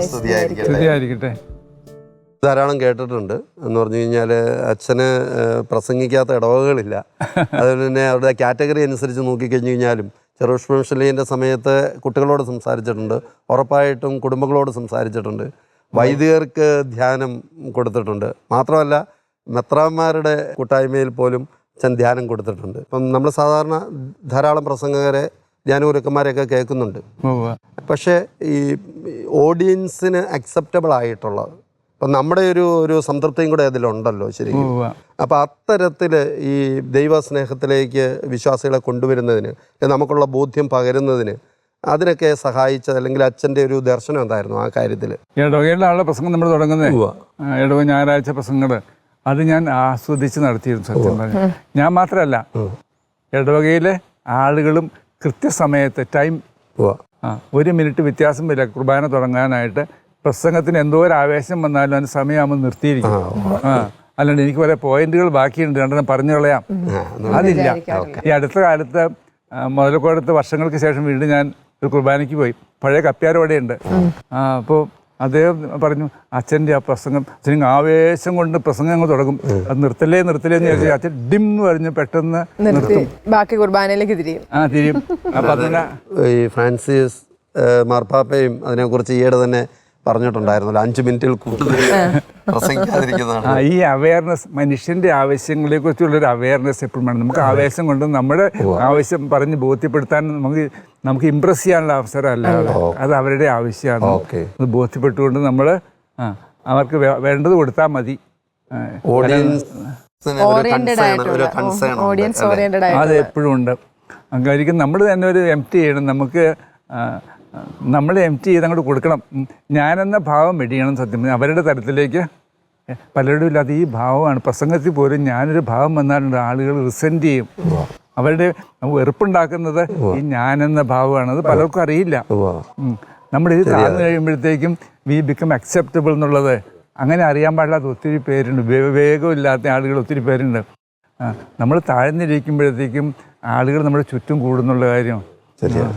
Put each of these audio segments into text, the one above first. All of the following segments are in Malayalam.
സ്തുതിയായിരിക്കട്ടെ. ധാരാളം കേട്ടിട്ടുണ്ട്. എന്ന് പറഞ്ഞു കഴിഞ്ഞാൽ അച്ഛന് പ്രസംഗിക്കാത്ത ഇടവകകളില്ല. അതുപോലെ തന്നെ അവരുടെ കാറ്റഗറി അനുസരിച്ച് നോക്കിക്കഴിഞ്ഞു കഴിഞ്ഞാലും ചെറുഷ്മംഷലീന്റെ സമയത്ത് കുട്ടികളോട് സംസാരിച്ചിട്ടുണ്ട്. ഉറപ്പായിട്ടും കുടുംബങ്ങളോട് സംസാരിച്ചിട്ടുണ്ട്. വൈദികർക്ക് ധ്യാനം കൊടുത്തിട്ടുണ്ട്. മാത്രമല്ല മെത്രാന്മാരുടെ കൂട്ടായ്മയിൽ പോലും അച്ഛൻ ധ്യാനം കൊടുത്തിട്ടുണ്ട്. ഇപ്പം നമ്മൾ സാധാരണ ധാരാളം പ്രസംഗകരെ ധ്യാനഗുരുക്കന്മാരെയൊക്കെ കേൾക്കുന്നുണ്ട്. പക്ഷേ ഈ ഓഡിയൻസിന് അക്സെപ്റ്റബിൾ ആയിട്ടുള്ളത് അപ്പം നമ്മുടെ ഒരു ഒരു സംതൃപ്തിയും കൂടെ അതിലുണ്ടല്ലോ ശരിക്കും. അപ്പം അത്തരത്തിൽ ഈ ദൈവസ്നേഹത്തിലേക്ക് വിശ്വാസികളെ കൊണ്ടുവരുന്നതിന് നമുക്കുള്ള ബോധ്യം പകരുന്നതിന് അതിനൊക്കെ സഹായിച്ചത് അല്ലെങ്കിൽ അച്ഛന്റെ ഒരു ദർശനം എന്തായിരുന്നു ആ കാര്യത്തിൽ? ഇടവകയിലുള്ള പ്രസംഗം നമ്മൾ തുടങ്ങുന്നത് ഇടവ ഞായറാഴ്ച പ്രസംഗങ്ങൾ അത് ഞാൻ ആസ്വദിച്ച് നടത്തിയിരുന്നു സത്യം പറഞ്ഞു ഞാൻ മാത്രമല്ല ഇടവകയിലെ ആളുകളും കൃത്യസമയത്ത് ടൈം ഒരു മിനിറ്റ് വ്യത്യാസം വരില്ല. കുർബാന തുടങ്ങാനായിട്ട് പ്രസംഗത്തിന് എന്തോ ഒരു ആവേശം വന്നാലും അതിന് സമയമാകുമ്പോൾ നിർത്തിയിരിക്കും. ആ അല്ലാണ്ട് എനിക്ക് വരെ പോയിന്റുകൾ ബാക്കിയുണ്ട് രണ്ടെണ്ണം പറഞ്ഞു കളയാം. അതില്ല. ഈ അടുത്ത കാലത്ത് മുതലക്കോടത്ത് വർഷങ്ങൾക്ക് ശേഷം വീണ്ടും ഞാൻ ഒരു കുർബാനയ്ക്ക് പോയി. പഴയ കപ്പ്യാരോടെയുണ്ട് ആ അപ്പോൾ അദ്ദേഹം പറഞ്ഞു അച്ഛന്റെ ആ പ്രസംഗം അച്ഛൻ ആവേശം കൊണ്ട് പ്രസംഗം അങ്ങ് തുടങ്ങും. അത് നിർത്തലേ നിർത്തലേ എന്ന് വിചാരിച്ചു അച്ഛൻ ഡിം എന്ന് പറഞ്ഞ് പെട്ടെന്ന് നിർത്തും. ബാക്കി കുർബാനയിലേക്ക് തിരിയും. ആ തിരിയും. അപ്പം അതിനെ ഈ ഫ്രാൻസിസ് മാർപ്പാപ്പയും അതിനെക്കുറിച്ച് ഈയിടെ തന്നെ പറഞ്ഞിട്ടുണ്ടായിരുന്നല്ലോ. അഞ്ച് മിനിറ്റിൽ കൂടുതൽ പ്രസംഗിക്കാതിരിക്കുന്നതാണ്. ഈ അവയർനെസ് മനുഷ്യന്റെ ആവശ്യങ്ങളെ കുറിച്ചുള്ള ഒരു അവയർനെസ് എപ്പോഴും വേണം. നമുക്ക് ആവേശം കൊണ്ട് നമ്മുടെ ആവശ്യം പറഞ്ഞ് ബോധ്യപ്പെടുത്താൻ നമുക്ക് നമുക്ക് ഇമ്പ്രസ് ചെയ്യാനുള്ള അവസരമല്ല. അത് അവരുടെ ആവശ്യമാണ്. ഓക്കെ. അത് ബോധ്യപ്പെട്ടുകൊണ്ട് നമ്മൾ അവർക്ക് വേണ്ടത് കൊടുത്താൽ മതി. അതെപ്പോഴും അത് എപ്പോഴും ഉണ്ട്. അങ്ങനെ നമ്മൾ തന്നെ ഒരു എം ടി ചെയ്യണം. നമുക്ക് നമ്മൾ എം ടി ചെയ്ത് അങ്ങോട്ട് കൊടുക്കണം. ഞാനെന്ന ഭാവം വെടിയണം സത്യം അവരുടെ തരത്തിലേക്ക് പലരുടെ പലരുടെയും ഇല്ലാത്ത ഈ ഭാവമാണ്. പ്രസംഗത്തിൽ പോലും ഞാനൊരു ഭാവം വന്നാലുണ്ട് ആളുകൾ റിസെന്റ് ചെയ്യും. അവരുടെ വെറുപ്പുണ്ടാക്കുന്നത് ഈ ഞാനെന്ന ഭാവമാണ്. അത് പലർക്കും അറിയില്ല. നമ്മളിത് നമ്മൾ ഇത് താഴ്ന്നു കഴിയുമ്പോഴത്തേക്കും വി ബിക്കം അക്സെപ്റ്റബിൾ എന്നുള്ളത്. അങ്ങനെ അറിയാൻ പാടില്ലാത്ത ഒത്തിരി പേരുണ്ട്. വിവേകമില്ലാത്ത ആളുകൾ ഒത്തിരി പേരുണ്ട്. നമ്മൾ താഴ്ന്നിരിക്കുമ്പോഴത്തേക്കും ആളുകൾ നമ്മുടെ ചുറ്റും കൂടുന്നുള്ള കാര്യം. ശരിയാണ്.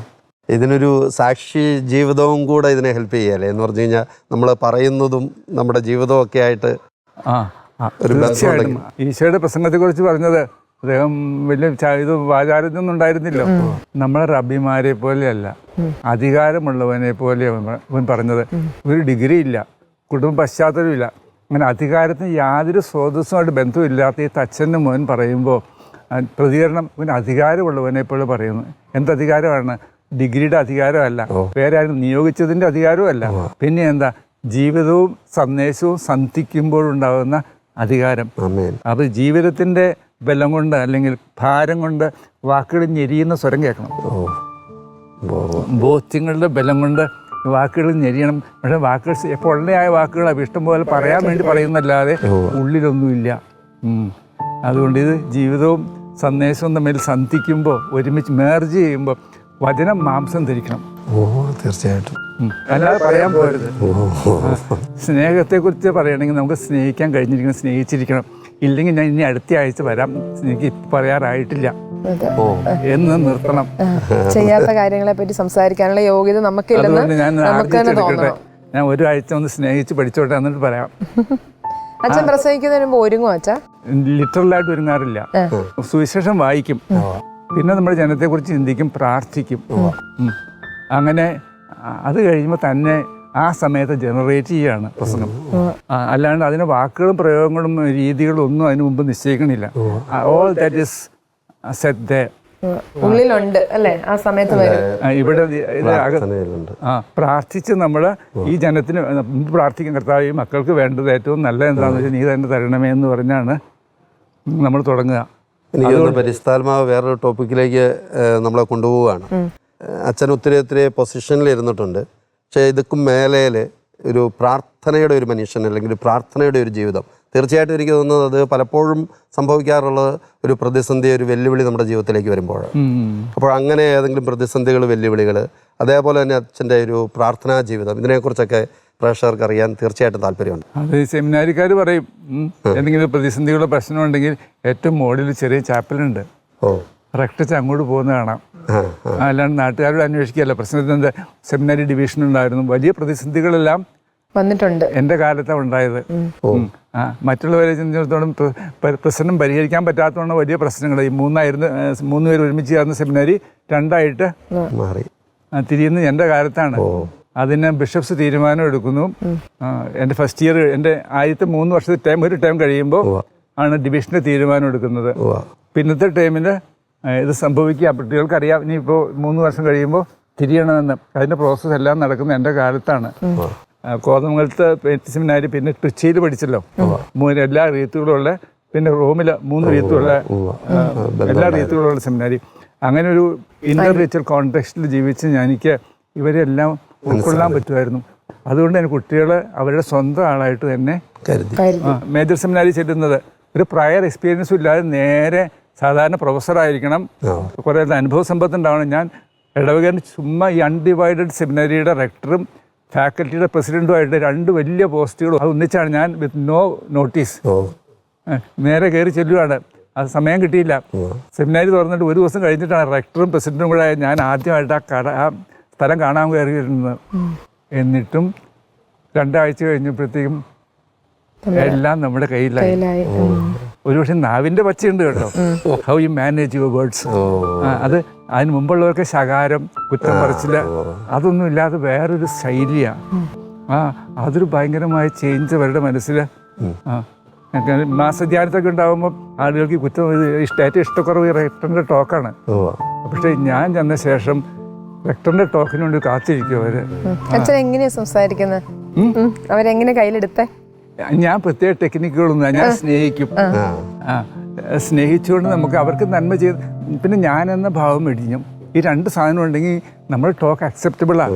ഇതിനൊരു സാക്ഷി ജീവിതവും കൂടെ ഇതിനെ ഹെൽപ്പ് ചെയ്യല്ലേ? എന്ന് പറഞ്ഞു കഴിഞ്ഞാൽ നമ്മൾ പറയുന്നതും നമ്മുടെ ജീവിതവും ഒക്കെ ആയിട്ട് ഈശോയുടെ പ്രസംഗത്തെ തീർച്ചയായിട്ടും. ഈശോയുടെ പ്രസംഗത്തെക്കുറിച്ച് പറഞ്ഞത് അദ്ദേഹം വലിയ ഇത് വാചാരത്തൊന്നും ഉണ്ടായിരുന്നില്ല. നമ്മളെ റബിമാരെ പോലെയല്ല അധികാരമുള്ളവനെ പോലെ അവൻ പറഞ്ഞത്. ഒരു ഡിഗ്രി ഇല്ല കുടുംബ പശ്ചാത്തലമില്ല അങ്ങനെ അധികാരത്തിന് യാതൊരു സ്രോതസ്സുമായിട്ട് ബന്ധമില്ലാത്ത ഈ തച്ചന്റെ മോൻ പറയുമ്പോൾ പ്രതികരണം ഇവൻ അധികാരമുള്ളവനെ പോലെ പറയുന്നു. എന്ത് അധികാരമാണ്? ഡിഗ്രിയുടെ അധികാരമല്ല. വേറെ ആരും നിയോഗിച്ചതിന്റെ അധികാരമല്ല പിന്നെ എന്താ? ജീവിതവും സന്ദേശവും സന്ധിക്കുമ്പോഴുണ്ടാകുന്ന അധികാരം. അത് ജീവിതത്തിന്റെ ബലം കൊണ്ട് അല്ലെങ്കിൽ ഭാരം കൊണ്ട് വാക്കുകൾ ഞെരിയുന്ന സ്വരം കേൾക്കണം. ബോധ്യങ്ങളുടെ ബലം കൊണ്ട് വാക്കുകൾ ഞെരിയണം പക്ഷേ വാക്കുകൾ പൊള്ളയായ വാക്കുകൾ ഇഷ്ടം പോലെ പറയാൻ വേണ്ടി പറയുന്നല്ലാതെ ഉള്ളിലൊന്നുമില്ല. അതുകൊണ്ട് ഇത് ജീവിതവും സന്ദേശവും തമ്മിൽ സന്ധിക്കുമ്പോൾ ഒരുമിച്ച് മേർജ് ചെയ്യുമ്പോൾ വചനം മാംസം ധരിക്കണം. ഓ തീർച്ചയായിട്ടും. അല്ലാതെ പറയാൻ പോരുത്. സ്നേഹത്തെ കുറിച്ച് സ്നേഹത്തെക്കുറിച്ച് പറയുകയാണെങ്കിൽ നമുക്ക് സ്നേഹിക്കാൻ കഴിഞ്ഞിരിക്കണം സ്നേഹിച്ചിരിക്കണം. ഇല്ലെങ്കിൽ ഞാൻ ഇനി അടുത്ത ആഴ്ച വരാം എനിക്ക് ഇപ്പം പറയാറായിട്ടില്ല. എന്ന് നിർത്തണം. ചെയ്യാത്ത കാര്യങ്ങളെ പറ്റി സംസാരിക്കാനുള്ള യോഗ്യത നമുക്കില്ലെന്ന് ഞാൻ ഞാൻ ഒരു ആഴ്ച ഒന്ന് സ്നേഹിച്ച് പഠിച്ചോട്ടെ എന്നിട്ട് പറയാം. അച്ഛൻ പ്രസംഗിക്കുന്നതിന് മുമ്പ് ഒരുങ്ങും അച്ഛാ? ലിറ്ററലായിട്ട് ഒരുങ്ങാറില്ല. സുവിശേഷം വായിക്കും. പിന്നെ നമ്മൾ ജനത്തെക്കുറിച്ച് ചിന്തിക്കും പ്രാർത്ഥിക്കും. അങ്ങനെ അത് കഴിയുമ്പോൾ തന്നെ ആ സമയത്ത് ജനറേറ്റ് ചെയ്യാണ് പ്രസംഗം. അല്ലാണ്ട് അതിന് വാക്കുകളും പ്രയോഗങ്ങളും രീതികളും ഒന്നും അതിനു മുമ്പ് നിശ്ചയിക്കണില്ല. ഓൾ ദാറ്റ് ഇസ് സെറ്റ് ദേ ഉള്ളിലുണ്ട് അല്ലേ? ആ സമയത്ത് വരും. ഇവിടെ ആ പ്രാർത്ഥിച്ച് നമ്മൾ ഈ ജനത്തിന് പ്രാർത്ഥിക്കാൻ പ്രാർത്ഥിക്കും കർത്താവ് ഈ മക്കൾക്ക് വേണ്ടത് ഏറ്റവും നല്ല എന്താണെന്ന് വെച്ചാൽ നീ തന്നെ തരണമേ എന്ന് പറഞ്ഞാണ് നമ്മൾ തുടങ്ങുക. എനിക്ക് തോന്നുന്നു പരിസ്ഥാത്മാവ് വേറൊരു ടോപ്പിക്കിലേക്ക് നമ്മളെ കൊണ്ടുപോവുകയാണ്. അച്ഛൻ ഒത്തിരി ഒത്തിരി പൊസിഷനിൽ ഇരുന്നിട്ടുണ്ട്. പക്ഷേ ഇതൊക്കെ മേലയിൽ ഒരു പ്രാർത്ഥനയുടെ ഒരു മനുഷ്യൻ അല്ലെങ്കിൽ ഒരു പ്രാർത്ഥനയുടെ ഒരു ജീവിതം. തീർച്ചയായിട്ടും എനിക്ക് തോന്നുന്നത് അത് പലപ്പോഴും സംഭവിക്കാറുള്ളത് ഒരു പ്രതിസന്ധി ഒരു വെല്ലുവിളി നമ്മുടെ ജീവിതത്തിലേക്ക് വരുമ്പോൾ. അപ്പോൾ അങ്ങനെ ഏതെങ്കിലും പ്രതിസന്ധികൾ വെല്ലുവിളികൾ അതേപോലെ തന്നെ അച്ഛന്റെ ഒരു പ്രാർത്ഥനാ ജീവിതം ഇതിനെക്കുറിച്ചൊക്കെ പ്രേക്ഷകർക്ക് അറിയാൻ തീർച്ചയായിട്ടും താല്പര്യമുണ്ട്. അത് സെമിനാരിക്കാർ പറയും എന്തെങ്കിലും പ്രതിസന്ധികളോ പ്രശ്നം ഉണ്ടെങ്കിൽ ഏറ്റവും മുകളിൽ ചെറിയ ചാപ്പലുണ്ട് ഓ. റെക്ടച്ച് അങ്ങോട്ട് പോകുന്ന കാണാം. അല്ലാണ്ട് നാട്ടുകാരോട് അന്വേഷിക്കുകയല്ല. പ്രശ്നത്തിന്റെ സെമിനാരി ഡിവിഷൻ ഉണ്ടായിരുന്നു. വലിയ പ്രതിസന്ധികളെല്ലാം വന്നിട്ടുണ്ട്. എന്റെ കാലത്താണ് ഉണ്ടായത്. ആ മറ്റുള്ളവരെ ചിന്തിച്ചിടത്തോളം പ്ര- പ്ര- പ്രശ്നം പരിഹരിക്കാൻ പറ്റാത്തതുകൊണ്ട് വലിയ പ്രശ്നങ്ങൾ. ഈ മൂന്നായിരുന്നു മൂന്ന് പേര് ഒരുമിച്ച് ചേർന്ന സെമിനാരി രണ്ടായിട്ട് മാറി. തിരിയുന്നത് എന്റെ കാലത്താണ്. അതിന് ബിഷപ്സ് തീരുമാനം എടുക്കുന്നു. എന്റെ ഫസ്റ്റ് ഇയർ എന്റെ ആദ്യത്തെ മൂന്ന് വർഷത്തെ ടൈം ഒരു ടൈം കഴിയുമ്പോൾ ആണ് ഡിവിഷന്റെ തീരുമാനം എടുക്കുന്നത്. പിന്നത്തെ ടൈമിൽ ഇത് സംഭവിക്കുക. കുട്ടികൾക്ക് അറിയാം ഇനിയിപ്പോൾ മൂന്ന് വർഷം കഴിയുമ്പോൾ തിരിയണമെന്ന്. അതിന്റെ പ്രോസസ്സ് എല്ലാം നടക്കുന്നത് എന്റെ കാലത്താണ്. കോതമംഗലത്ത് സെമിനാരി പിന്നെ ട്രിച്ചിയിൽ പഠിച്ചല്ലോ. എല്ലാ റീത്തുകളുള്ള പിന്നെ റോമിൽ മൂന്ന് റീത്തുള്ള എല്ലാ റീത്തുകളുള്ള സെമിനാരി അങ്ങനെ ഒരു ഇന്റർ റീച്ചൽ കോൺടെക്സ്റ്റിൽ ജീവിച്ച് ഞാൻ എനിക്ക് ഇവരെല്ലാം ഉൾക്കൊള്ളാൻ പറ്റുമായിരുന്നു. അതുകൊണ്ട് തന്നെ കുട്ടികളെ അവരുടെ സ്വന്തം ആളായിട്ട് തന്നെ കരുതി. മേജർ സെമിനാരി ചെല്ലുന്നത്. ഒരു പ്രയർ എക്സ്പീരിയൻസും ഇല്ലാതെ നേരെ സാധാരണ പ്രൊഫസറായിരിക്കണം കുറേ അനുഭവ സമ്പത്ത് ഉണ്ടാവണം ഞാൻ ഇടവകൻ ചുമ്മാ ഈ അൺഡിവൈഡഡ് സെമിനാരിയുടെ റെക്ടറും ഫാക്കൽറ്റിയുടെ പ്രസിഡന്റുമായിട്ട് രണ്ട് വലിയ പോസ്റ്റുകളും അത് ഒന്നിച്ചാണ് ഞാൻ വിത്ത് നോ നോട്ടീസ് നേരെ കയറി ചെല്ലുവാണ്. അത് സമയം കിട്ടിയില്ല. സെമിനാരി തുറന്നിട്ട് ഒരു ദിവസം കഴിഞ്ഞിട്ടാണ് റെക്ടറും പ്രസിഡന്റും കൂടെ ഞാൻ ആദ്യമായിട്ട് ആ കട ആ സ്ഥലം കാണാൻ കയറിയിരുന്നത് എന്നിട്ടും രണ്ടാഴ്ച കഴിഞ്ഞപ്പോഴത്തേക്കും എല്ലാം നമ്മുടെ കയ്യിലായി. ഒരുപക്ഷെ നാവിന്റെ പച്ചയുണ്ട് കേട്ടോ. How you manage your words അത് അതിന് മുമ്പുള്ളവർക്ക് ശകാരം കുറ്റം പറച്ചില്ല അതൊന്നും ഇല്ലാതെ വേറൊരു ശൈലിയാണ് ആ അതൊരു ഭയങ്കരമായ ചേഞ്ച് അവരുടെ മനസ്സിൽ ആ മാസധ്യാനത്തൊക്കെ ഉണ്ടാകുമ്പോൾ ആളുകൾക്ക് കുറ്റം ഇഷ്ടമായിട്ട് ഏറ്റവും ഇഷ്ടക്കുറവ് ഈ ടോക്കാണ് പക്ഷെ പക്ഷേ ഞാൻ ചെന്ന ശേഷം റെക്ടറിന്റെ ടോക്കിന് വേണ്ടി കാത്തിരിക്കും അവർ. അച്ഛൻ എങ്ങനെയാ സംസാരിക്കുന്നത്. അവരെങ്ങനെ കയ്യിലെടുത്തേ? ഞാൻ പ്രത്യേക ടെക്നിക്കുകളൊന്നും ഞാൻ സ്നേഹിക്കും. സ്നേഹിച്ചുകൊണ്ട് നമുക്ക് അവർക്ക് നന്മ ചെയ്ത് പിന്നെ ഞാൻ എന്ന ഭാവം വെടിഞ്ഞും ഈ രണ്ട് സാധനം ഉണ്ടെങ്കിൽ നമ്മൾ ടോക്ക് അക്സെപ്റ്റബിൾ ആണ്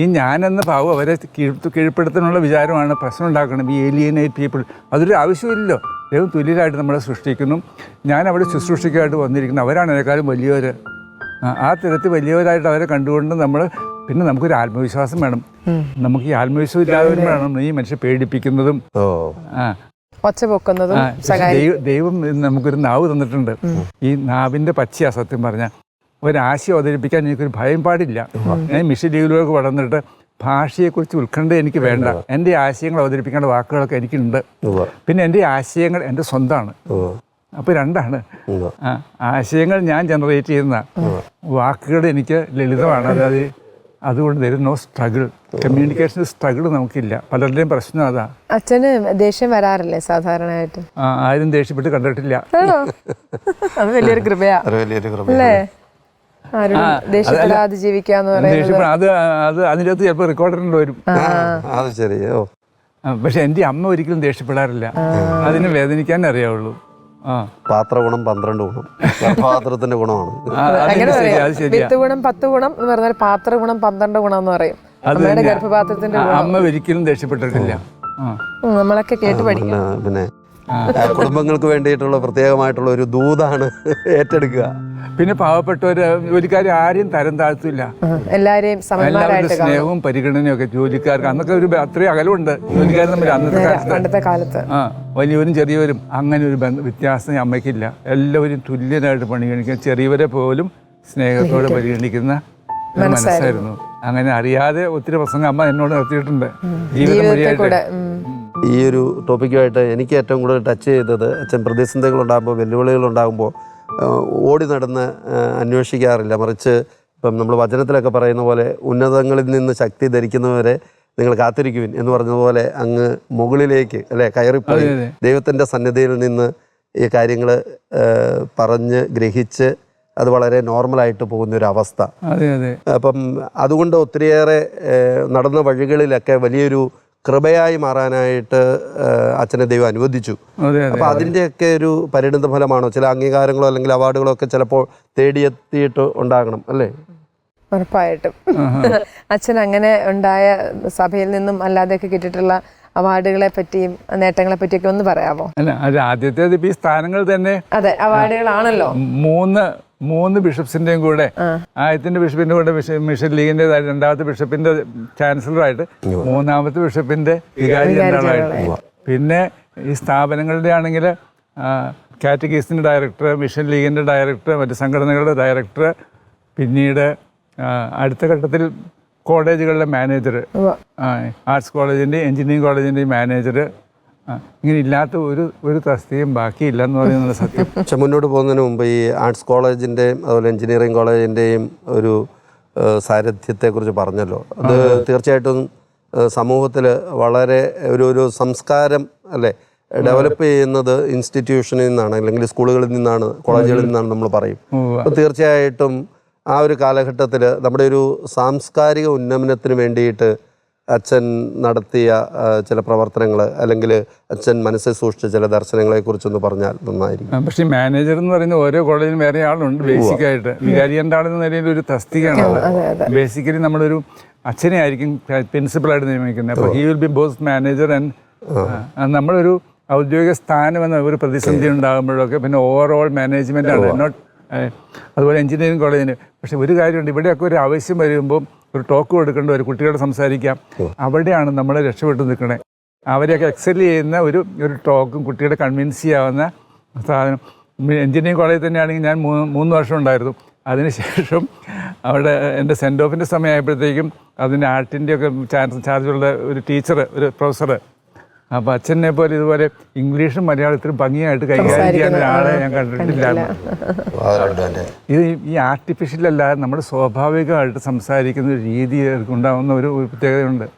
ഈ ഞാൻ എന്ന ഭാവം അവരെ കീഴ് കീഴ്പ്പെടുത്താനുള്ള വിചാരമാണ് പ്രശ്നം ഉണ്ടാക്കണം ഈ ഏലിയനേറ്റ് പീപ്പിൾ അതൊരു ആവശ്യമില്ലല്ലോ. ദൈവം തുല്യരായിട്ട് നമ്മളെ സൃഷ്ടിക്കുന്നു. ഞാൻ അവിടെ ശുശ്രൂഷിക്കായിട്ട് വന്നിരിക്കുന്നു. അവരാണ് എന്നെക്കാളും വലിയവർ ആ തരത്തിൽ വലിയവരായിട്ട് അവരെ കണ്ടുകൊണ്ട് നമ്മൾ പിന്നെ നമുക്കൊരു ആത്മവിശ്വാസം വേണം. നമുക്ക് ഈ ആത്മവിശ്വാസം ഇല്ലാതെ വേണം. ഈ മനുഷ്യ പേടിപ്പിക്കുന്നതും. ആ. ദൈവ- നമുക്കൊരു നാവ് തന്നിട്ടുണ്ട്. ഈ നാവിന്റെ പച്ചയാ സത്യം പറഞ്ഞ. ഒരാശയം അവതരിപ്പിക്കാൻ എനിക്കൊരു ഭയം പാടില്ല. ഞാൻ മിഷൻ ലീഗിലേക്ക് വളർന്നിട്ട് ഭാഷയെക്കുറിച്ച് ഉത്കണ്ഠ എനിക്ക് വേണ്ട. എന്റെ ആശയങ്ങൾ അവതരിപ്പിക്കേണ്ട വാക്കുകളൊക്കെ എനിക്കുണ്ട്. പിന്നെ എന്റെ ആശയങ്ങൾ എന്റെ സ്വന്തമാണ് അപ്പോൾ രണ്ടാണ്. ആശയങ്ങൾ ഞാൻ ജനറേറ്റ് ചെയ്യുന്ന വാക്കുകൾ എനിക്ക് ലളിതമാണ്. അതായത് അതുകൊണ്ട് തരും നോ സ്ട്രഗിൾ കമ്മ്യൂണിക്കേഷൻ സ്ട്രഗിൾ നമുക്കില്ല. പലരുടെയും പ്രശ്നം അതാ. അച്ഛന് ദേഷ്യം വരാറില്ലേ സാധാരണയായിട്ട്? ആ, ആരും ദേഷ്യപ്പെട്ട് കണ്ടിട്ടില്ല. അത് വലിയൊരു കൃപയാ. വലിയൊരു ദേഷ്യപ്പെടാതെ ജീവിക്കാന്ന് പറയുന്നത്. അത് അത് അതിനകത്ത് ചിലപ്പോൾ റെക്കോർഡറിൽ വരും. ആ, അത് ശരിയോ പക്ഷെ എന്റെ അമ്മ ഒരിക്കലും ദേഷ്യപ്പെടാറില്ല. അതിന് വേദനിക്കാൻ അറിയാവുള്ളൂ. പാത്ര ഗുണം പന്ത്രണ്ട് ഗുണം. ഗർഭപാത്രത്തിന്റെ ഗുണമാണ്. വിത്ത് ഗുണം പത്ത് ഗുണം എന്ന് പറഞ്ഞാൽ പാത്ര ഗുണം പന്ത്രണ്ട് ഗുണം എന്ന് പറയും. അമ്മയുടെ ഗർഭപാത്രത്തിന്റെ അമ്മ ഒരിക്കലും ദേഷ്യപ്പെട്ടിട്ടില്ല നമ്മളൊക്കെ കേട്ട് പഠിക്കണം പിന്നെ കുടുംബങ്ങൾക്ക് വേണ്ടിയിട്ടുള്ള പ്രത്യേകമായിട്ടുള്ള ഒരു ദൂതാണ് ഏറ്റെടുക്കുക. പിന്നെ പാവപ്പെട്ടവര് ഒരു കാര്യം ആരെയും തരം താഴ്ത്തില്ല. എല്ലാവരെയും സ്നേഹവും പരിഗണനയും ഒക്കെ ജോലിക്കാർക്ക് അന്നൊക്കെ ഒരു അത്രയും അകലുണ്ട് ജോലിക്കാർ തമ്മിൽ അന്നത്തെ കാലത്ത്. കാലത്ത്. ആ വലിയവരും ചെറിയവരും അങ്ങനെ ഒരു വ്യത്യാസം അമ്മയ്ക്കില്ല. എല്ലാവരും തുല്യരായിട്ട് കഴിക്കുന്ന ചെറിയവരെ പോലും സ്നേഹത്തോടെ പരിഗണിക്കുന്ന മനസ്സായിരുന്നു. അങ്ങനെ അറിയാതെ ഒത്തിരി പ്രസംഗം അമ്മ എന്നോട് നടത്തിയിട്ടുണ്ട് ജീവിതം വഴിയായിട്ട്. ഈ ഒരു ടോപ്പിക്കുമായിട്ട് എനിക്ക് ഏറ്റവും കൂടുതൽ ടച്ച് ചെയ്തത് അച്ഛൻ പ്രതിസന്ധികൾ ഉണ്ടാകുമ്പോൾ വെല്ലുവിളികൾ ഉണ്ടാകുമ്പോൾ ഓടി നടന്ന് അന്വേഷിക്കാറില്ല. മറിച്ച് ഇപ്പം നമ്മൾ വചനത്തിലൊക്കെ പറയുന്ന പോലെ ഉന്നതങ്ങളിൽ നിന്ന് ശക്തി ധരിക്കുന്നവരെ നിങ്ങൾ കാത്തിരിക്കുവിൻ എന്ന് പറഞ്ഞതുപോലെ അങ്ങ് മുകളിലേക്ക് അല്ലെ കയറിപ്പോയി. ദൈവത്തിന്റെ സന്നിധിയിൽ നിന്ന് ഈ കാര്യങ്ങൾ പറഞ്ഞ് ഗ്രഹിച്ച് അത് വളരെ നോർമലായിട്ട് പോകുന്ന ഒരു അവസ്ഥ അപ്പം അതുകൊണ്ട് ഒത്തിരിയേറെ നടന്ന വഴികളിലൊക്കെ വലിയൊരു കൃപയായി മാറാനായിട്ട് അച്ഛനെ ദൈവം അനുവദിച്ചു. അതെ അതെ അപ്പം അതിന്റെയൊക്കെ ഒരു പരിണിത ഫലമാണോ ചില അംഗീകാരങ്ങളോ അല്ലെങ്കിൽ അവാർഡുകളോ ഒക്കെ ചിലപ്പോൾ തേടിയെത്തിയിട്ട് ഉണ്ടാകണം അല്ലേ? ഉറപ്പായിട്ടും. അച്ഛൻ അങ്ങനെ ഉണ്ടായ സഭയിൽ നിന്നും അല്ലാതെയൊക്കെ കിട്ടിയിട്ടുള്ള അവാർഡുകളെ പറ്റിയും നേട്ടങ്ങളെ പറ്റിയൊക്കെ ഒന്ന് പറയാമോ? അല്ല അത് ആദ്യത്തേത് ഈ സ്ഥാനങ്ങൾ തന്നെ അതെ അവാർഡുകളാണല്ലോ. മൂന്ന് മൂന്ന് ബിഷപ്സിന്റെയും കൂടെ ആദ്യത്തിന്റെ ബിഷപ്പിന്റെ കൂടെ മിഷൻ ലീഗിന്റെ രണ്ടാമത്തെ ബിഷപ്പിന്റെ ചാൻസലറായിട്ട് മൂന്നാമത്തെ ബിഷപ്പിന്റെ വികാരി ജനറലായിട്ട്. പിന്നെ ഈ സ്ഥാപനങ്ങളുടെ ആണെങ്കിൽ കാറ്റഗീസിന്റെ ഡയറക്ടർ മിഷൻ ലീഗിന്റെ ഡയറക്ടർ മറ്റ് സംഘടനകളുടെ ഡയറക്ടർ പിന്നീട് അടുത്ത ഘട്ടത്തിൽ കോളേജുകളുടെ മാനേജർ ആർട്സ് കോളേജിന്റെയും എഞ്ചിനീയറിംഗ് കോളേജിന്റെയും മാനേജർ ഇങ്ങനെ ഇല്ലാത്ത ഒരു ഒരു തസ്തിയും ബാക്കിയില്ല എന്ന് പറയുന്നത് സത്യം. പക്ഷെ മുന്നോട്ട് പോകുന്നതിന് മുമ്പ് ഈ ആർട്സ് കോളേജിന്റെയും അതുപോലെ എഞ്ചിനീയറിംഗ് കോളേജിന്റെയും ഒരു സാരഥ്യത്തെക്കുറിച്ച് പറഞ്ഞല്ലോ. അത് തീർച്ചയായിട്ടും സമൂഹത്തിൽ വളരെ ഒരു ഒരു സംസ്കാരം അല്ലേ ഡെവലപ്പ് ചെയ്യുന്നത് ഇൻസ്റ്റിറ്റ്യൂഷനിൽ നിന്നാണ് അല്ലെങ്കിൽ സ്കൂളുകളിൽ നിന്നാണ് കോളേജുകളിൽ നിന്നാണ് നമ്മൾ പറയും. അപ്പോൾ തീർച്ചയായിട്ടും ആ ഒരു കാലഘട്ടത്തിൽ നമ്മുടെ ഒരു സാംസ്കാരിക ഉന്നമനത്തിന് വേണ്ടിയിട്ട് അച്ഛൻ നടത്തിയ ചില പ്രവർത്തനങ്ങൾ അല്ലെങ്കിൽ അച്ഛൻ മനസ്സിൽ സൂക്ഷിച്ച ചില ദർശനങ്ങളെ ദർശനങ്ങളെക്കുറിച്ചൊന്ന് പറഞ്ഞാൽ നന്നായിരിക്കും. പക്ഷേ മാനേജർ എന്ന് പറയുന്ന ഓരോ കോളേജിലും വേറെ ആളുണ്ട് ബേസിക് ആയിട്ട് വികാരിയന്റെ ആളെന്ന നിലയിൽ ഒരു തസ്തികയാണ് ബേസിക്കലി നമ്മളൊരു അച്ഛനെ ആയിരിക്കും പ്രിൻസിപ്പളായിട്ട് നിയമിക്കുന്നത്. അപ്പോൾ he will be boss manager and നമ്മളൊരു ഔദ്യോഗിക സ്ഥാനം എന്ന ഒരു പ്രതിസന്ധി ഉണ്ടാകുമ്പോഴൊക്കെ പിന്നെ ഓവറോൾ മാനേജ്മെന്റ് ആണ്. നോട്ട് അതുപോലെ എഞ്ചിനീയറിംഗ് കോളേജിന് പക്ഷേ ഒരു കാര്യമുണ്ട്. ഇവിടെയൊക്കെ ഒരു ആവശ്യം വരുമ്പോൾ ഒരു ടോക്ക് കൊടുക്കേണ്ട ഒരു കുട്ടികളോട് സംസാരിക്കാം. അവിടെയാണ് നമ്മൾ രക്ഷപ്പെട്ടു നിൽക്കണേ. അവരെയൊക്കെ എക്സൽ ചെയ്യുന്ന ഒരു ഒരു ടോക്കും കുട്ടികളെ കൺവിൻസ് ചെയ്യാവുന്ന സാധനം. എഞ്ചിനീയറിംഗ് കോളേജിൽ തന്നെയാണെങ്കിൽ ഞാൻ മൂന്ന് മൂന്ന് വർഷം ഉണ്ടായിരുന്നു. അതിനുശേഷം അവിടെ എന്റെ സെൻഡ് ഓഫിന്റെ സമയമായപ്പോഴത്തേക്കും അതിന്റെ ആർട്ടിന്റെ ഒക്കെ ചാൻസ് ചാർജുള്ള ഒരു ടീച്ചർ ഒരു പ്രൊഫസർ അപ്പോൾ അച്ഛനെ പോലെ ഇതുപോലെ ഇംഗ്ലീഷും മലയാളത്തിലും ഭംഗിയായിട്ട് കൈകാര്യം ചെയ്യാൻ ഒരാളെ ഞാൻ കണ്ടിട്ടില്ല. ഇത് ഈ- ഈ ആർട്ടിഫിഷ്യൽ അല്ലാതെ നമ്മൾ സ്വാഭാവികമായിട്ട് സംസാരിക്കുന്ന ഒരു രീതി ഉണ്ടാകുന്ന ഒരു പ്രത്യേകതയുണ്ട്.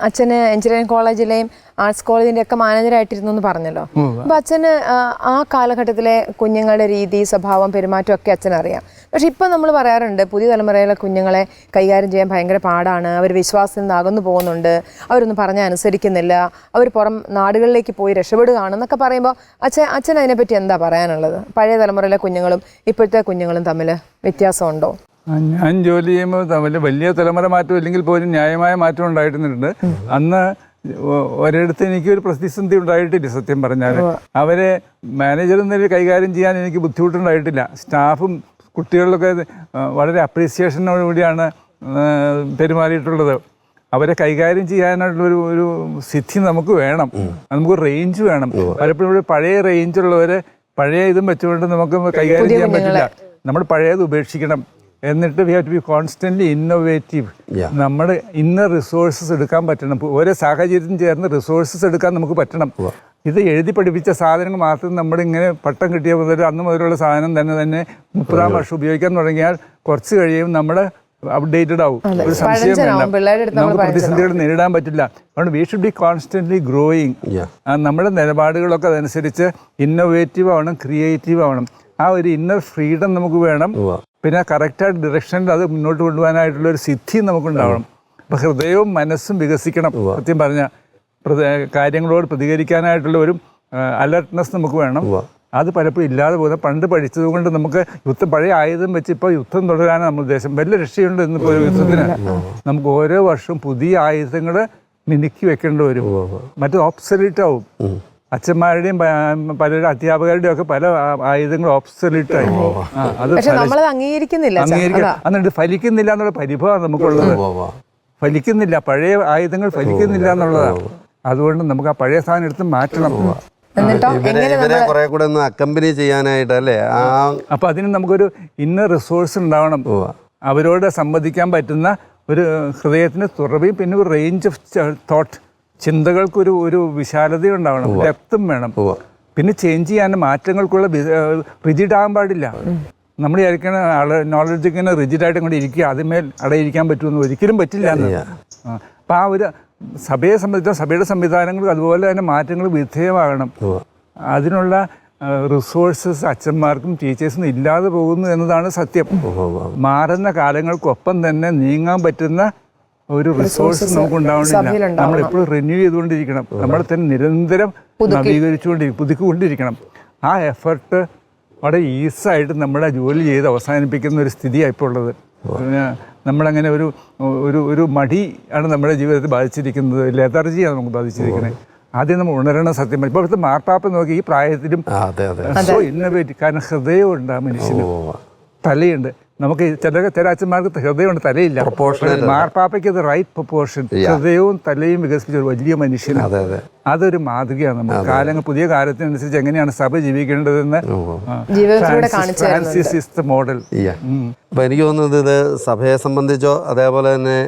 അച്ഛന് എഞ്ചിനീയറിംഗ് കോളേജിലെയും ആർട്സ് കോളേജിന്റെ ഒക്കെ മാനേജറായിട്ടിരുന്നു എന്ന് പറഞ്ഞല്ലോ. അപ്പൊ അച്ഛന് ആ, ആ കാലഘട്ടത്തിലെ കുഞ്ഞുങ്ങളുടെ രീതി സ്വഭാവം പെരുമാറ്റം ഒക്കെ അച്ഛൻ അറിയാം പക്ഷെ ഇപ്പം നമ്മൾ പറയാറുണ്ട് പുതിയ തലമുറയിലെ കുഞ്ഞുങ്ങളെ കൈകാര്യം ചെയ്യാൻ ഭയങ്കര പാടാണ്. അവർ വിശ്വാസത്തിൽ നിന്ന് അകന്നു പോകുന്നുണ്ട്. അവരൊന്നും പറഞ്ഞാൽ അനുസരിക്കുന്നില്ല. അവർ പുറം നാടുകളിലേക്ക് പോയി രക്ഷപ്പെടുകയാണെന്നൊക്കെ പറയുമ്പോൾ അച്ഛൻ അച്ഛൻ അതിനെപ്പറ്റി എന്താ പറയാനുള്ളത്? പഴയ തലമുറയിലെ കുഞ്ഞുങ്ങളും ഇപ്പോഴത്തെ കുഞ്ഞുങ്ങളും തമ്മിൽ വ്യത്യാസമുണ്ടോ? ഞാൻ ജോലി ചെയ്യുമ്പോൾ തമ്മിൽ വലിയ തലമുറ മാറ്റം ഇല്ലെങ്കിൽ പോലും ന്യായമായ മാറ്റം ഉണ്ടായിട്ടുണ്ട്. അന്ന് ഒരിടത്ത് എനിക്ക് ഒരു പ്രതിസന്ധി ഉണ്ടായിട്ടില്ല സത്യം പറഞ്ഞാൽ. അവരെ മാനേജർ എന്നൊരു കൈകാര്യം ചെയ്യാൻ എനിക്ക് ബുദ്ധിമുട്ടുണ്ടായിട്ടില്ല. സ്റ്റാഫും കുട്ടികളിലൊക്കെ വളരെ അപ്രീസിയേഷനോടുകൂടിയാണ് പെരുമാറിയിട്ടുള്ളത്. അവരെ കൈകാര്യം ചെയ്യാനായിട്ടുള്ള ഒരു ഒരു സിദ്ധി നമുക്ക് വേണം. നമുക്ക് റേഞ്ച് വേണം. പലപ്പോഴും ഇവിടെ പഴയ റേഞ്ചുള്ളവരെ പഴയ ഇതും വെച്ചുകൊണ്ട് നമുക്ക് കൈകാര്യം ചെയ്യാൻ പറ്റില്ല. നമ്മൾ പഴയത് ഉപേക്ഷിക്കണം. എന്നിട്ട് we have to be constantly innovative നമ്മൾ ഇന്ന റിസോഴ്സസ് എടുക്കാൻ പറ്റണം. ഓരോ സാഹചര്യത്തിനും ചേർന്ന് റിസോഴ്സസ് എടുക്കാൻ നമുക്ക് പറ്റണം. ഇത് എഴുതി പഠിപ്പിച്ച സാധനങ്ങൾ മാത്രം നമ്മൾ ഇങ്ങനെ പട്ടം കിട്ടിയ മുതൽ അന്ന് മുതലുള്ള സാധനം തന്നെ തന്നെ മുപ്പതാം വർഷം ഉപയോഗിക്കാൻ തുടങ്ങിയാൽ കുറച്ച് കഴിയും നമ്മുടെ അപ്ഡേറ്റഡ് ആവും. ഒരു സംശയം വേണ്ട. നമുക്ക് പ്രതിസന്ധികൾ നേരിടാൻ പറ്റില്ല. അതുകൊണ്ട് we should be constantly growing നമ്മുടെ നിലപാടുകളൊക്കെ അതനുസരിച്ച് ഇന്നോവേറ്റീവ് ആവണം ക്രിയേറ്റീവ് ആവണം. ആ ഒരു ഇന്നർ ഫ്രീഡം നമുക്ക് വേണം. പിന്നെ കറക്റ്റായിട്ട് ഡിറക്ഷനിൽ അത് മുന്നോട്ട് കൊണ്ടുപോകാനായിട്ടുള്ള ഒരു സിദ്ധി നമുക്കുണ്ടാവണം. അപ്പം ഹൃദയവും മനസ്സും വികസിക്കണം. സത്യം പറഞ്ഞ. കാര്യങ്ങളോട് പ്രതികരിക്കാനായിട്ടുള്ള ഒരു അലർട്ട്നെസ് നമുക്ക് വേണം. അത് പലപ്പോഴും ഇല്ലാതെ പോകുന്നത് പണ്ട് പഠിച്ചത് കൊണ്ട് നമുക്ക് യുദ്ധം പഴയ ആയുധം വെച്ച് ഇപ്പോൾ യുദ്ധം തുടരാനാണ് നമ്മൾ ഉദ്ദേശം. വലിയ രക്ഷയുണ്ട് ഇന്നിപ്പോൾ ഒരു യുദ്ധത്തിന്. നമുക്ക് ഓരോ വർഷവും പുതിയ ആയുധങ്ങൾ മിനുക്കി വെക്കേണ്ടി വരും. മറ്റത് ഓപ്സലിറ്റ് ആവും. അച്ഛന്മാരുടെയും പലരുടെ അധ്യാപകരുടെയും ഒക്കെ പല ആയുധങ്ങളും ആയുധങ്ങൾ ഓപ്സലിറ്റ് ആയി അത് അംഗീകരിക്കുന്നില്ല എന്നിട്ട് ഫലിക്കുന്നില്ല എന്നുള്ള പരിഭവമാണ് നമുക്കുള്ളത്. ഫലിക്കുന്നില്ല പഴയ ആയുധങ്ങൾ ഫലിക്കുന്നില്ല എന്നുള്ളതാണ്. അതുകൊണ്ട് നമുക്ക് ആ പഴയ സാധനം എടുത്ത് മാറ്റണം. ഇവരെ ഇവരെ കുറെ കൂടെ ഒന്ന് അക്കമ്പനി ചെയ്യാനായിട്ട് അല്ലേ? ആ അപ്പൊ അതിന് നമുക്കൊരു ഇന്ന റിസോഴ്സ് ഉണ്ടാവണം. അവരോട് സംവദിക്കാൻ പറ്റുന്ന ഒരു ഹൃദയത്തിന് തുറവിയും പിന്നെ ഒരു റേഞ്ച് ഓഫ് തോട്ട് ചിന്തകൾക്കൊരു ഒരു വിശാലത ഉണ്ടാവണം. ഡെപ്തും വേണം. പിന്നെ ചേഞ്ച് ചെയ്യാൻ മാറ്റങ്ങൾക്കുള്ള റിജിഡ് ആകാൻ പാടില്ല. നമ്മൾ വിചാരിക്കണ ആൾ നോളജ് ഇങ്ങനെ റിജിഡായിട്ട് കൊണ്ട് ഇരിക്കുക അതിന്മേൽ അടയിരിക്കാൻ പറ്റുമെന്ന് ഒരിക്കലും പറ്റില്ല എന്ന്. അപ്പൊ ആ ഒരു സഭയെ സംബന്ധിച്ച സഭയുടെ സംവിധാനങ്ങൾ അതുപോലെ തന്നെ മാറ്റങ്ങൾ വിധേയമാകണം. അതിനുള്ള റിസോഴ്സസ് അച്ഛന്മാർക്കും ടീച്ചേഴ്സിനും ഇല്ലാതെ പോകുന്നു എന്നതാണ് സത്യം. മാറുന്ന കാലങ്ങൾക്കൊപ്പം തന്നെ നീങ്ങാൻ പറ്റുന്ന ഒരു റിസോഴ്സ് നമുക്ക് ഉണ്ടാവണില്ല നമ്മളെപ്പോഴും നമ്മൾ എപ്പോഴും റിന്യൂ ചെയ്തുകൊണ്ടിരിക്കണം നമ്മൾ തന്നെ നിരന്തരം നവീകരിച്ചുകൊണ്ടിരിക്കും പുതുക്കിക്കൊണ്ടിരിക്കണം. ആ എഫർട്ട് വളരെ ഈസായിട്ട് നമ്മുടെ ജോലി ചെയ്ത് അവസാനിപ്പിക്കുന്ന ഒരു സ്ഥിതിയാണ് ഇപ്പോൾ ഉള്ളത് പിന്നെ നമ്മളങ്ങനെ ഒരു ഒരു ഒരു മടി ആണ് നമ്മുടെ ജീവിതത്തെ ബാധിച്ചിരിക്കുന്നത്. ലെതർജിയാണ് നമുക്ക് ബാധിച്ചിരിക്കുന്നത്. ആദ്യം നമ്മൾ ഉണരണം സത്യം. ഇപ്പോൾ ഇവിടുത്തെ മാർപ്പാപ്പ നോക്കി ഈ പ്രായത്തിലും സോ ഇന്നോവേറ്റീവ് കാരണം ഹൃദയമുണ്ട് ആ മനുഷ്യന്. തലയുണ്ട്. നമുക്ക് ചില ചില അച്ഛന്മാർക്ക് ഹൃദയമുണ്ട് തലയില്ല. പ്രൊപ്പോർഷൻ മാർപ്പാപ്പയ്ക്ക് അത് റൈറ്റ് പ്രൊപ്പോർഷൻ ഹൃദയവും തലയും വികസിപ്പിച്ച ഒരു വലിയ മനുഷ്യൻ. അതെ അതെ. അതൊരു മാതൃകയാണ് നമുക്ക്. കാലങ്ങൾ പുതിയ കാലത്തിനനുസരിച്ച് എങ്ങനെയാണ് സഭ ജീവിക്കേണ്ടതെന്ന് മോഡൽ ഫ്രാൻസിസ്-. അപ്പൊ എനിക്ക് തോന്നുന്നത് ഇത് സഭയെ സംബന്ധിച്ചോ അതേപോലെ തന്നെ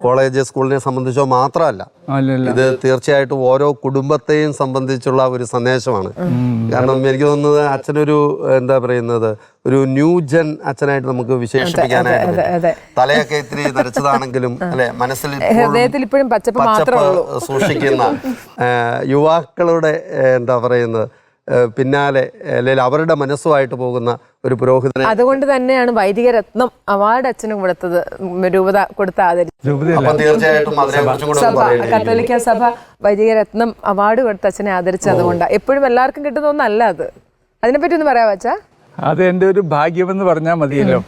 കോളേജ് സ്കൂളിനെ സംബന്ധിച്ചോ മാത്രമല്ല. ഇത് തീർച്ചയായിട്ടും ഓരോ കുടുംബത്തെയും സംബന്ധിച്ചുള്ള ഒരു സന്ദേശമാണ്. കാരണം എനിക്ക് തോന്നുന്നത് അച്ഛനൊരു എന്താ പറയുന്നത് ഒരു ന്യൂ ജൻ അച്ഛനായിട്ട് നമുക്ക് വിശേഷിപ്പിക്കാനായിട്ട്. തലയൊക്കെ ഇത്തിരി നരച്ചതാണെങ്കിലും അല്ലെ മനസ്സിൽ ഇപ്പോഴും ഹൃദയത്തിൽ ഇപ്പോഴും പച്ചപ്പ് സൂക്ഷിക്കുന്ന യുവാക്കളുടെ എന്താ പറയുന്നത് പിന്നാലെ അല്ലെങ്കിൽ അവരുടെ മനസ്സുമായിട്ട് പോകുന്ന ഒരു പുരോഹിതനെ അതുകൊണ്ട് തന്നെയാണ് വൈദിക രത്നം അവാർഡ് അച്ഛന് കൊടുത്തത് രൂപത കൊടുത്ത ആദരിച്ചു കത്തോലിക്ക സഭ വൈദിക രത്നം അവാർഡ് കൊടുത്ത അച്ഛനെ ആദരിച്ചത് അതുകൊണ്ടാണ് എപ്പോഴും എല്ലാവർക്കും കിട്ടുന്ന ഒന്നല്ല അത്. അതിനെപ്പറ്റി ഒന്ന് പറയാ വച്ചാ അത് എന്റെ ഒരു ഭാഗ്യമെന്ന് പറഞ്ഞാൽ മതിയല്ലോ.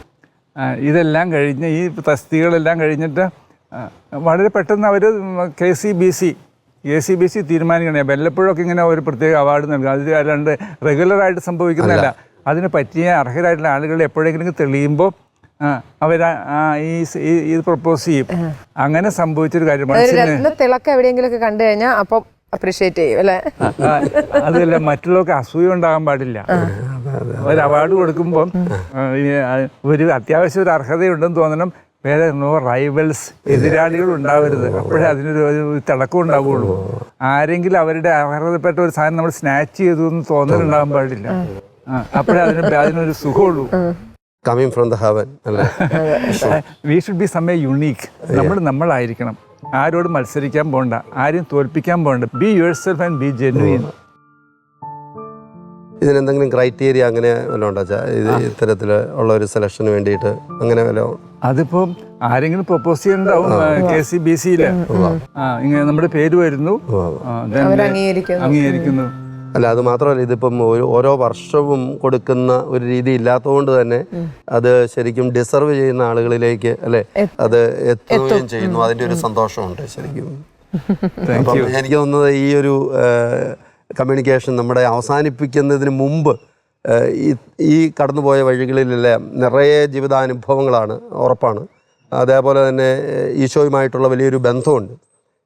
ഇതെല്ലാം കഴിഞ്ഞ് ഈ തസ്തികളെല്ലാം കഴിഞ്ഞിട്ട് വളരെ പെട്ടെന്ന് അവർ K C B C K C B C തീരുമാനിക്കണേ. വല്ലപ്പോഴൊക്കെ ഇങ്ങനെ ഒരു പ്രത്യേക അവാർഡ് നൽകുക അത് അല്ലാണ്ട് റെഗുലറായിട്ട് സംഭവിക്കുന്നതല്ല. അതിന് പറ്റിയ അർഹരായിട്ടുള്ള ആളുകൾ എപ്പോഴെങ്കിലും തെളിയുമ്പോൾ അവർ ഈ ഈ- ഇത് പ്രപ്പോസ് ചെയ്യും. അങ്ങനെ സംഭവിച്ചൊരു കാര്യമാണ്. തിളക്കം എവിടെയെങ്കിലും ഒക്കെ കണ്ടു കഴിഞ്ഞാൽ അപ്പം അപ്രീഷിയേറ്റ് ചെയ്യും അല്ലേ? അതല്ല മറ്റുള്ളവർക്ക് അസൂയ ഉണ്ടാകാൻ പാടില്ല. ഒരു അവാർഡ് കൊടുക്കുമ്പോൾ ഒരു അത്യാവശ്യം ഒരു അർഹതയുണ്ടെന്ന് തോന്നണം. വേറെ നോ റൈവൽസ് എതിരാളികൾ ഉണ്ടാവരുത്. അപ്പോഴേ അതിനൊരു ഒരു തിളക്കം ഉണ്ടാവുള്ളൂ. ആരെങ്കിലും അവരുടെ അർഹതപ്പെട്ട ഒരു സാധനം നമ്മൾ സ്നാച്ച് ചെയ്തു എന്ന് തോന്നലുണ്ടാകാൻ പാടില്ല. അപ്പോഴേ അതിന് അതിനൊരു സുഖമുള്ളൂ. Coming from the heaven we should be സമയ യുണീക്ക് നമ്മൾ നമ്മളായിരിക്കണം. ആരോട് മത്സരിക്കാൻ പോകണ്ട ആരെയും തോൽപ്പിക്കാൻ പോകണ്ട be yourself and be genuine ഇതിനെന്തെങ്കിലും criteria അങ്ങനെ വല്ലതും ഉണ്ടോ ഇത് ഇത്തരത്തിൽ ഉള്ള ഒരു സെലക്ഷന് വേണ്ടിയിട്ട് അങ്ങനെ വല്ലതും അതിപ്പോ ആരെങ്കിലും പ്രപ്പോസ് ചെയ്യുന്നുണ്ടാവും കെ സി ബി സിയിൽ ഇങ്ങനെ നമ്മുടെ പേര് വരുന്നു. അംഗീകരിക്കുന്നു. അല്ല അത് മാത്രമല്ല ഇതിപ്പം ഓരോ വർഷവും കൊടുക്കുന്ന ഒരു രീതി ഇല്ലാത്തതുകൊണ്ട് തന്നെ അത് ശരിക്കും ഡിസർവ് ചെയ്യുന്ന ആളുകളിലേക്ക് അല്ലെ? അത് എത്തുകയും ചെയ്യുന്നു. അതിന്റെ ഒരു സന്തോഷമുണ്ട് ശരിക്കും. എനിക്ക് തോന്നുന്നത് ഈ ഒരു കമ്മ്യൂണിക്കേഷൻ നമ്മുടെ അവസാനിപ്പിക്കുന്നതിന് മുമ്പ് ഈ ഈ കടന്നുപോയ വഴികളിലെല്ലാം നിറയെ ജീവിതാനുഭവങ്ങളാണ് ഉറപ്പാണ്. അതേപോലെ തന്നെ ഈശോയുമായിട്ടുള്ള വലിയൊരു ബന്ധമുണ്ട്.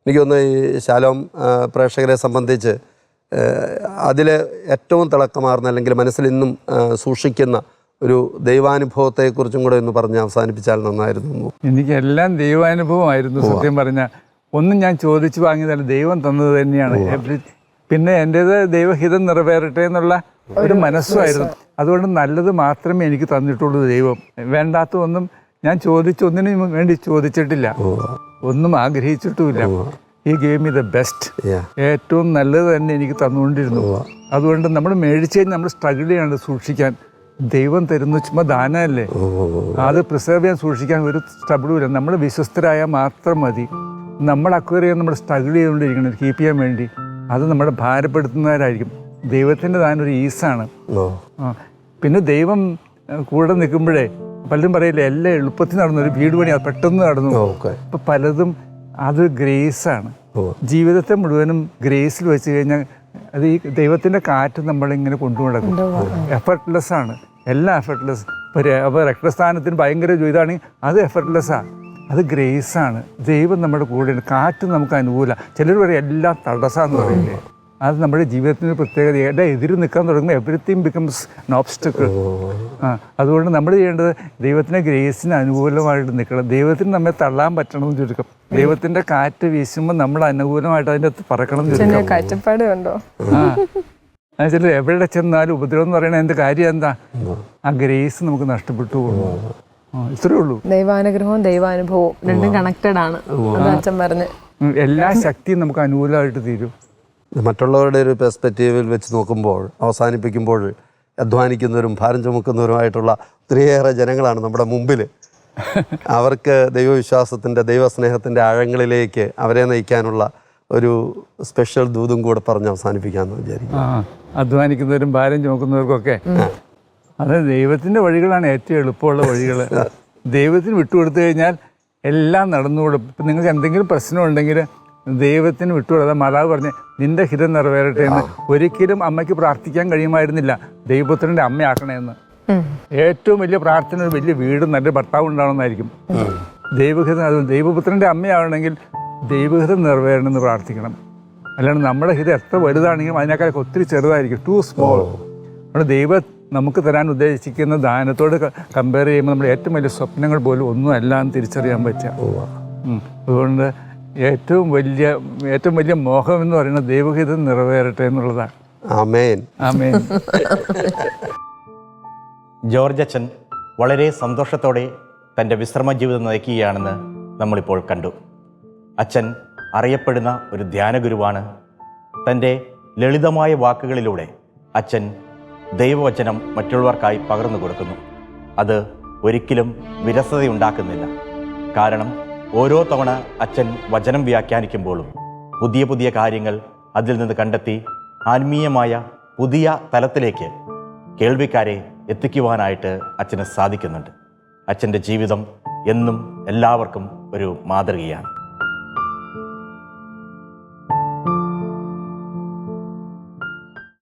എനിക്ക് തോന്നുന്നു ഈ ശാലോം പ്രേക്ഷകരെ സംബന്ധിച്ച് അതിൽ ഏറ്റവും തിളക്കമാർന്ന അല്ലെങ്കിൽ മനസ്സിൽ ഇന്നും സൂക്ഷിക്കുന്ന ഒരു ദൈവാനുഭവത്തെക്കുറിച്ചും കൂടെ ഒന്ന് പറഞ്ഞ് അവസാനിപ്പിച്ചാൽ നന്നായിരുന്നു. എനിക്ക് എല്ലാം ദൈവാനുഭവമായിരുന്നു സത്യം പറഞ്ഞ. ഒന്നും ഞാൻ ചോദിച്ചു വാങ്ങിയതല്ല ദൈവം തന്നത് തന്നെയാണ്. പിന്നെ എന്റേത് ദൈവഹിതം നിറവേറട്ടെ എന്നുള്ള ഒരു മനസ്സുമായിരുന്നു അതുകൊണ്ട് നല്ലത് മാത്രമേ എനിക്ക് തന്നിട്ടുള്ളൂ ദൈവം. വേണ്ടാത്ത ഒന്നും ഞാൻ ചോദിച്ചൊന്നിനും വേണ്ടി ചോദിച്ചിട്ടില്ല. ഒന്നും ആഗ്രഹിച്ചിട്ടുമില്ല. ഈ ഗെയിം ഇത് ബെസ്റ്റ് ഏറ്റവും നല്ലത് തന്നെ എനിക്ക് തന്നുകൊണ്ടിരുന്നു. അതുകൊണ്ട് നമ്മൾ മേടിച്ച് നമ്മൾ സ്ട്രഗിൾ ചെയ്യാണ്ട് സൂക്ഷിക്കാൻ. ദൈവം തരുന്ന ചുമ്മാ ദാനമല്ലേ? അത് പ്രിസർവ് ചെയ്യാൻ സൂക്ഷിക്കാൻ ഒരു സ്ട്രബിളും ഇല്ല. നമ്മൾ വിശ്വസ്തരായാൽ മാത്രം മതി. നമ്മൾ അക്വയർ ചെയ്യാൻ നമ്മൾ സ്ട്രഗിൾ ചെയ്തുകൊണ്ടിരിക്കണം. കീപ്പ് ചെയ്യാൻ വേണ്ടി. അത് നമ്മളെ ഭാരപ്പെടുത്തുന്നവരായിരിക്കും. ദൈവത്തിന്റെ താൻ ഒരു ഈസാണ് പിന്നെ ദൈവം കൂടെ നിൽക്കുമ്പോഴേ പലരും പറയില്ലേ എല്ലാം എളുപ്പത്തിൽ നടന്നു ഒരു വീട് പണി പെട്ടെന്ന് നടന്നു അപ്പൊ പലതും അത് ഗ്രേസാണ്. ആണ് ജീവിതത്തെ മുഴുവനും ഗ്രേസിൽ വെച്ച് കഴിഞ്ഞാൽ അത് ഈ ദൈവത്തിന്റെ കാറ്റ് നമ്മളിങ്ങനെ കൊണ്ടു നടക്കും എഫർട്ട്ലെസ് ആണ് എല്ലാം എഫർട്ട്ലെസ് അപ്പോൾ രക്തസ്ഥാനത്തിന് ഭയങ്കര ഇതാണെങ്കിൽ അത് എഫർട്ട്ലെസ്സാണ് അത് ഗ്രേസ് ആണ് ദൈവം നമ്മുടെ കൂടെയുണ്ട്. കാറ്റ് നമുക്ക് അനുകൂല. ചിലർ പറയും എല്ലാം തടസ്സമെന്ന് പറയില്ലേ. അത് നമ്മുടെ ജീവിതത്തിന് പ്രത്യേകത. എല്ലാം എതിര് നിൽക്കാൻ തുടങ്ങുമ്പോൾ എവറിത്തിങ് ബിക്കംസ് നോബ്സ്റ്റക്കൾ obstacle. ആ അതുകൊണ്ട് നമ്മൾ ചെയ്യേണ്ടത് ദൈവത്തിന്റെ ഗ്രേസിന് അനുകൂലമായിട്ട് നിൽക്കണം ദൈവത്തിന് നമ്മെ തള്ളാൻ പറ്റണം എന്ന് ചുരുക്കം. ദൈവത്തിന്റെ കാറ്റ് വീശുമ്പോൾ നമ്മൾ അനുകൂലമായിട്ട് അതിന്റെ അകത്ത് പറക്കണം എന്ന് ചുരുക്കം. കാഴ്ചപ്പാട് കണ്ടോ? ആ. എന്നുവെച്ചാൽ എവിടെ ചെന്നാലും ഉപദ്രവം എന്ന് പറയുന്നത് എന്റെ കാര്യം എന്താ? ആ ഗ്രേസ് നമുക്ക് നഷ്ടപ്പെട്ടു പോകുന്നു. ഇത്രേ ഉള്ളൂ. ദൈവാനുഗ്രഹവും ദൈവാനുഭവവും രണ്ടും കണക്റ്റഡ് ആണ്. അച്ഛൻ പറഞ്ഞ്. എല്ലാ ശക്തിയും നമുക്ക് അനുകൂലമായിട്ട് തീരും. മറ്റുള്ളവരുടെ ഒരു പെർസ്പെക്റ്റീവിൽ വെച്ച് നോക്കുമ്പോൾ അവസാനിപ്പിക്കുമ്പോൾ അധ്വാനിക്കുന്നവരും ഭാരം ചുമക്കുന്നവരുമായിട്ടുള്ള ഒത്തിരിയേറെ ജനങ്ങളാണ് നമ്മുടെ മുമ്പിൽ അവർക്ക് ദൈവവിശ്വാസത്തിന്റെ ദൈവസ്നേഹത്തിന്റെ ആഴങ്ങളിലേക്ക് അവരെ നയിക്കാനുള്ള ഒരു സ്പെഷ്യൽ ദൂതും കൂടെ പറഞ്ഞ് അവസാനിപ്പിക്കാമെന്ന് വിചാരിക്കും അധ്വാനിക്കുന്നവരും ഭാരം ചുമക്കുന്നവർക്കൊക്കെ. അത് ദൈവത്തിന്റെ വഴികളാണ് ഏറ്റവും എളുപ്പമുള്ള വഴികൾ ദൈവത്തിന് വിട്ടുകൊടുത്തു കഴിഞ്ഞാൽ എല്ലാം നടന്നുകൊടുക്കും ഇപ്പം നിങ്ങൾക്ക് എന്തെങ്കിലും പ്രശ്നമുണ്ടെങ്കിൽ ദൈവത്തിന് വിട്ടുകൊടുത്ത മാതാവ് പറഞ്ഞ് നിന്റെ ഹിതം നിറവേറട്ടെ എന്ന് ഒരിക്കലും അമ്മയ്ക്ക് പ്രാർത്ഥിക്കാൻ കഴിയുമായിരുന്നില്ല. ദൈവപുത്രന്റെ അമ്മയാക്കണമെന്ന് ഏറ്റവും വലിയ പ്രാർത്ഥന ഒരു വലിയ വീടും നല്ല ഭർത്താവ് ഉണ്ടാവണമെന്നായിരിക്കും. ദൈവഹിതം അത് ദൈവപുത്രന്റെ അമ്മയാവണമെങ്കിൽ ദൈവഹിതം നിറവേറണമെന്ന് പ്രാർത്ഥിക്കണം. അല്ലാണ്ട് നമ്മുടെ ഹിതം എത്ര വലുതാണെങ്കിലും അതിനേക്കാൾ ഒത്തിരി ചെറുതായിരിക്കും. ടു സ്മോൾ നമ്മുടെ ദൈവ നമുക്ക് തരാൻ ഉദ്ദേശിക്കുന്ന ദാനത്തോട് കമ്പയർ ചെയ്യുമ്പോൾ നമ്മുടെ ഏറ്റവും വലിയ സ്വപ്നങ്ങൾ പോലും ഒന്നും അല്ല എന്ന് തിരിച്ചറിയാൻ പറ്റുക. അതുകൊണ്ട് ഏറ്റവും വലിയ ഏറ്റവും വലിയ മോഹം എന്ന് പറയുന്നത് ദൈവഹിതം നിറവേറട്ടെ എന്നുള്ളതാണ്. ആമേൻ. ആമേൻ. ജോർജ് അച്ഛൻ വളരെ സന്തോഷത്തോടെ തന്റെ വിശ്രമ ജീവിതം നയിക്കുകയാണെന്ന് നമ്മളിപ്പോൾ കണ്ടു. അച്ഛൻ അറിയപ്പെടുന്ന ഒരു ധ്യാനഗുരുവാണ്. തന്റെ ലളിതമായ വാക്കുകളിലൂടെ അച്ഛൻ ദൈവവചനം മറ്റുള്ളവർക്കായി പകർന്നു കൊടുക്കുന്നു. അത് ഒരിക്കലും വിരസതയുണ്ടാക്കുന്നില്ല. കാരണം ഓരോ തവണ അച്ഛൻ വചനം വ്യാഖ്യാനിക്കുമ്പോഴും പുതിയ പുതിയ കാര്യങ്ങൾ അതിൽ നിന്ന് കണ്ടെത്തി ആത്മീയമായ പുതിയ തലത്തിലേക്ക് കേൾവിക്കാരെ എത്തിക്കുവാനായിട്ട് അച്ഛന് സാധിക്കുന്നുണ്ട്. അച്ഛന്റെ ജീവിതം എന്നും എല്ലാവർക്കും ഒരു മാതൃകയാണ്.